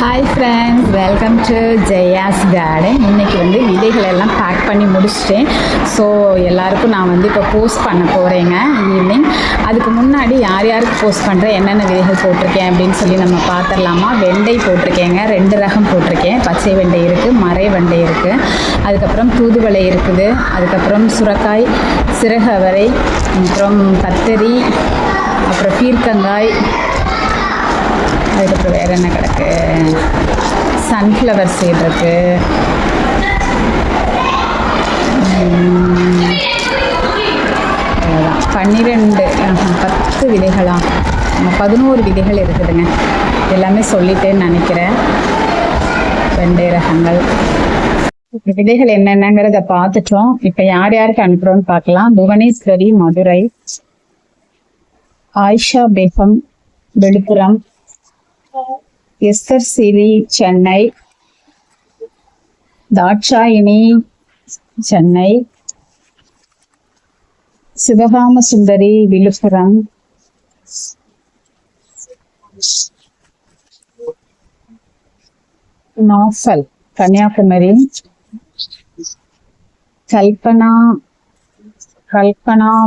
Hi friends welcome to Jaya's garden இன்னைக்கு வந்து விதைகள் எல்லாம் பேக் பண்ணி முடிச்சிட்டேன். ஸோ எல்லாருக்கும் நான் வந்து இப்போ போஸ்ட் பண்ண போகிறேங்க ஈவினிங் அதுக்கு முன்னாடி யார் யாருக்கு போஸ்ட் பண்ணுறேன் என்னென்ன விதைகள் போட்டிருக்கேன் அப்படின்னு சொல்லி நம்ம பார்த்துடலாமா வெண்டை போட்டிருக்கேங்க. ரெண்டு ரகம் போட்டிருக்கேன். பச்சை வெண்டை இருக்குது மறை வெண்டை இருக்குது அதுக்கப்புறம் தூதுவளை இருக்குது. அதுக்கப்புறம் சுரக்காய் சிறகவரை அப்புறம் கத்தரி அப்புறம் பீர்க்கங்காய் அதுக்கப்புறம் வேறு என்ன கிடக்கு? சன்ஃப்ளவர் சீட் பன்னிரெண்டு பத்து விதைகளா? பதினோரு விதைகள் இருக்குதுங்க. எல்லாமே சொல்லிட்டேன்னு நினைக்கிறேன். வெண்டை ரகங்கள். விதைகள் என்னென்னங்கிறத பார்த்துட்டோம். இப்போ யார் யாருக்கு அனுப்புகிறோன்னு பார்க்கலாம். புவனேஸ்வரி மதுரை ஆயிஷா பேகம் விழுப்புரம் எஸ்தர் சிரி சென்னை. தாட்சாயினி சென்னை. சிவகாம சுந்தரி விழுப்புரம். நாஃபல் கன்னியாகுமரி. கல்பனா கல்பனா.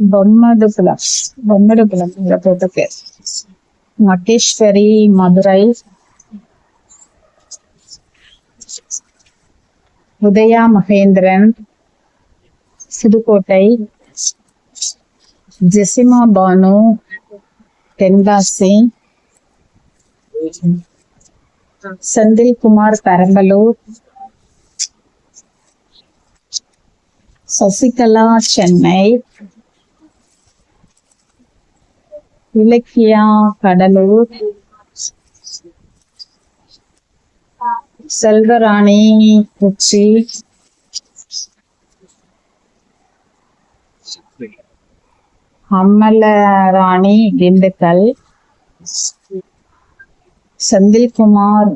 இன்னும் பொம்மடுகுளம் பொம்மடுகுளம் இங்க போட்டுருக்கு மகேஸ்வரி மதுரை. உதயா மகேந்திரன் புதுக்கோட்டை ஜெசிமா பானு தென்காசி. செந்தில்குமார் பெரம்பலூர். சசிகலா சென்னை. இலக்கியா கடலூர். செல்வராணி உச்சி. அம்மலராணி திண்டுக்கல். செந்தில்குமார்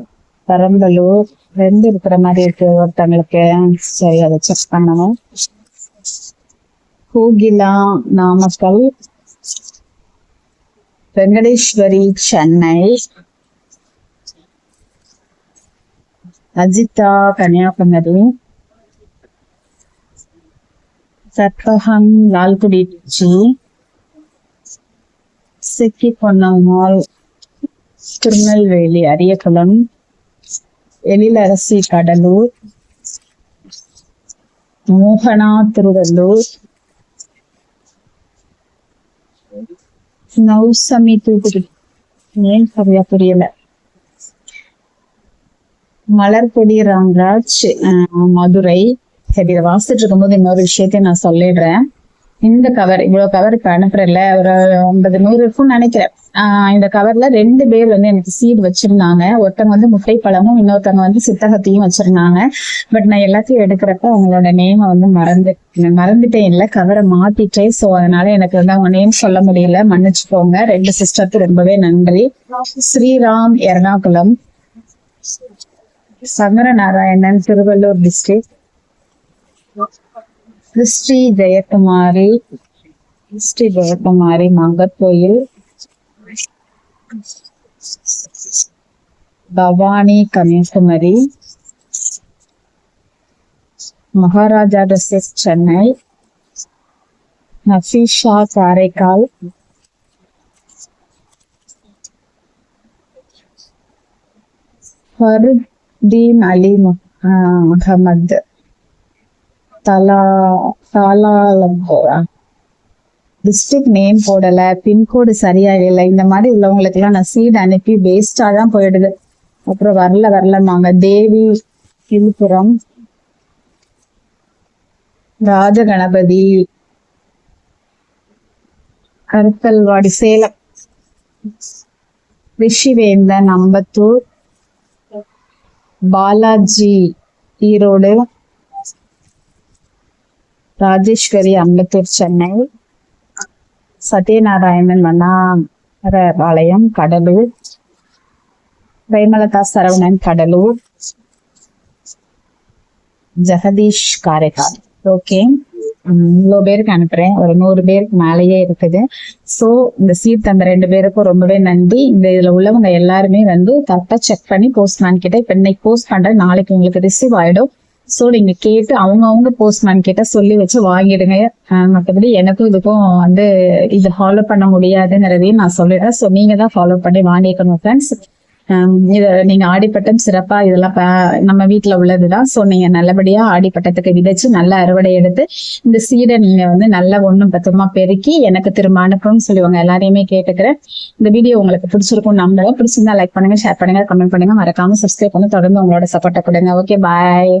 பெரம்பலூர். ரெண்டு இருக்கிற மாதிரி இருக்கு ஒருத்தங்களுக்கு. சரி அதை செக் பண்ணணும். கோகிலா நாமக்கல். வெங்கடேஸ்வரி சென்னை அஜிதா கன்னியாகுமரி. கற்பகம் லால்குடி திருச்சி சிக்கி பொன்னம்மாள் திருநெல்வேலி அரியகுளம். எழிலரசி கடலூர். மோகனா திருவள்ளூர். நௌசமி தூக்குது ஏன் சரியா புரியல மலர்கொடி ராம்ராஜ் அஹ், மதுரை. சரி இதை வாசிட்டு இருக்கும்போது இன்னொரு விஷயத்தையும் நான் சொல்லிடுறேன். இந்த கவர் இவ்வளவு கவர் இப்ப அனுப்புறல ஒரு ஐம்பது நூறு இருக்கும்னு நினைக்கிறேன். ஆஹ் இந்த கவர்ல ரெண்டு பேர் வந்து எனக்கு சீட் வச்சிருந்தாங்க. ஒருத்தவங்க வந்து முட்டை பழமும் இன்னொருத்தவங்க வந்து சித்தகத்தையும் வச்சிருந்தாங்க. பட் நான் எல்லாத்தையும் எடுக்கிறப்ப அவங்களோட நேமை வந்து மறந்து மறந்துட்டேன் இல்ல கவரை மாத்திட்டேன். சோ அதனால எனக்கு வந்து அவங்க நேம் சொல்ல முடியல. மன்னிச்சுக்கோங்க. ரெண்டு சிஸ்டருக்கு ரொம்பவே நன்றி. ஸ்ரீராம் எர்ணாகுளம் சங்கரநாராயணன் திருவள்ளூர் டிஸ்ட்ரிக்ட் கிறிஸ்டி ஜெயக்குமாரி கிறிஸ்டி ஜெயக்குமாரி மங்கர்கோயில் பவானி கன்னியாகுமரி மகாராஜா டிஸ்ட்ரிக்ட் சென்னை நஃபீஷா காரைக்கால் ஃபருதீன் அலி மு- முகமது. தலா தாலாலம்போரா டிஸ்ட்ரிக்ட் நேம் போடல பின்கோடு சரியா இல்லை இந்த மாதிரி உள்ளவங்களுக்கு எல்லாம் நான் சீட் அனுப்பி வேஸ்டா தான் போயிடுது. அப்புறம் வரல வரலமாங்க தேவி விழுப்புரம் ராஜகணபதி கருத்தல்வாடி சேலம் ரிஷிவேந்தன் அம்பத்தூர் பாலாஜி ஈரோடு ராஜேஸ்வரி அம்பத்தூர் சென்னை. சத்யநாராயணன் மன்னாரபாளையம் கடலூர். பிரேமலதா சரவணன் கடலூர். ஜெகதீஷ் காரைக்கால். ஓகே. இவ்வளோ பேருக்கு அனுப்புறேன். ஒரு நூறு பேருக்கு மேலேயே இருக்குது. ஸோ இந்த சீட் அந்த ரெண்டு பேருக்கும் ரொம்பவே நன்றி. இந்த இதுல உள்ளவங்க எல்லாருமே வந்து கரெக்டாக செக் பண்ணி போஸ்ட்மேன் கிட்ட இப்போ இன்னைக்கு போஸ்ட் பண்றேன். நாளைக்கு உங்களுக்கு ரிசீவ் ஆகிடும் ஸோ நீங்க கேட்டு அவங்க அவங்க போஸ்ட்மேன் கிட்ட சொல்லி வச்சு வாங்கிடுங்க. மற்றபடி எனக்கும் இதுக்கும் வந்து இது ஃபாலோ பண்ண முடியாதுங்கிறதையும் நான் சொல்லிடுறேன். ஸோ நீங்க தான் ஃபாலோ பண்ணி வாங்கிக்கணும் ஃப்ரெண்ட்ஸ் இதை நீங்க ஆடிப்பட்டம் சிறப்பா இதெல்லாம் ப- நம்ம வீட்ல உள்ளதுதான். ஸோ நீங்க நல்லபடியா ஆடிப்பட்டத்துக்கு விதைச்சு நல்ல அறுவடை எடுத்து இந்த சீடை நீங்க வந்து நல்லா ஒண்ணும் பத்திரமா பெருக்கி எனக்கு திரும்ப அனுப்புன்னு சொல்லி உங்க எல்லாரையுமே கேட்டுக்கிறேன். இந்த வீடியோ உங்களுக்கு பிடிச்சிருக்கும் நம்புறேன். பிடிச்சிருந்தா லைக் பண்ணுங்க ஷேர் பண்ணுங்க கமெண்ட் பண்ணுங்க. மறக்காம சப்ஸ்கிரைப் பண்ணி தொடர்ந்து உங்களோட சப்போர்ட்டை கொடுங்க. Okay bye